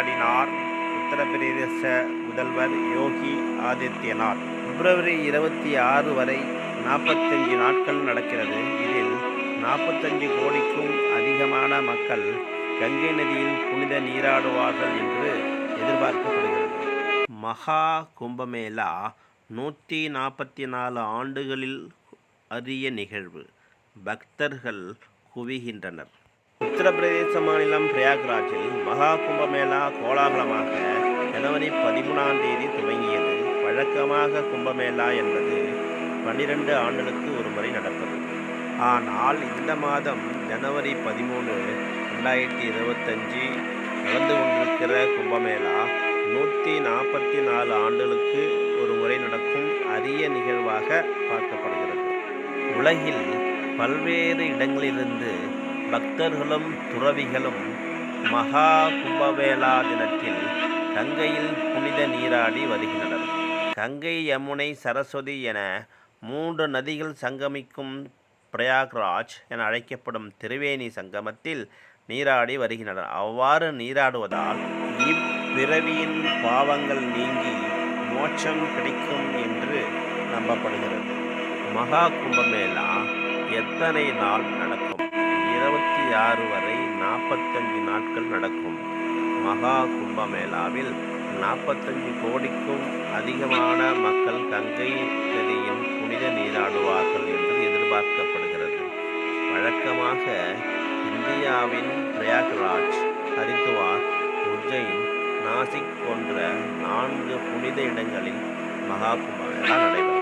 உரையாடினார். உத்தரப்பிரதேச முதல்வர் யோகி ஆதித்யநாத். பிப்ரவரி இருபத்தி ஆறு வரை நாற்பத்தஞ்சு நாட்கள் நடக்கிறது. இதில் நாற்பத்தஞ்சு கோடிக்கும் அதிகமான மக்கள் கங்கை நதியில் புனித நீராடுவார்கள் என்று எதிர்பார்க்கப்படுகிறது. மகா கும்பமேளா நூற்றி நாற்பத்தி நாலு ஆண்டுகளில் அரிய நிகழ்வு. பக்தர்கள் குவிகின்றனர். உத்தரப்பிரதேச மாநிலம் பிரயாக்ராஜில் மகா கும்பமேளா கோலாகலமாக ஜனவரி பதிமூணாம் தேதி துவங்கியது. வழக்கமாக கும்பமேளா என்பது பன்னிரண்டு ஆண்டுகளுக்கு ஒரு முறை நடப்பது. ஆனால் இந்த மாதம் ஜனவரி பதிமூணு ரெண்டாயிரத்தி இருபத்தஞ்சி நடந்து கொண்டிருக்கிற கும்பமேளா நூற்றி நாற்பத்தி நாலு ஆண்டுகளுக்கு ஒரு முறை நடக்கும் அரிய நிகழ்வாக பார்க்கப்படுகிறது. உலகில் பல்வேறு இடங்களிலிருந்து பக்தர்களும் துறவிகளும் மகா கும்பவேளா தினத்தில் கங்கையில் புனித நீராடி வருகின்றனர். கங்கை யமுனை சரஸ்வதி என மூன்று நதிகள் சங்கமிக்கும் பிரயாக்ராஜ் என அழைக்கப்படும் திரிவேணி சங்கமத்தில் நீராடி வருகின்றனர். அவ்வாறு நீராடுவதால் இப்பிறவியின் பாவங்கள் நீங்கி மோட்சம் கிடைக்கும் என்று நம்பப்படுகிறது. மகா கும்பமேளா எத்தனை நாள் நடக்கும்? ஆறு வரை நாற்பத்தஞ்சு நாட்கள் நடக்கும். மகா கும்பமேளாவில் நாற்பத்தஞ்சு கோடிக்கும் அதிகமான மக்கள் கங்கை நதியின் புனித நீராடுவார்கள் என்று எதிர்பார்க்கப்படுகிறது. வழக்கமாக இந்தியாவின் பிரயாக்ராஜ் ஹரித்துவார் உஜ்ஜைன் நாசிக் போன்ற நான்கு புனித இடங்களில் மகா கும்பமேளா நடைபெறும்.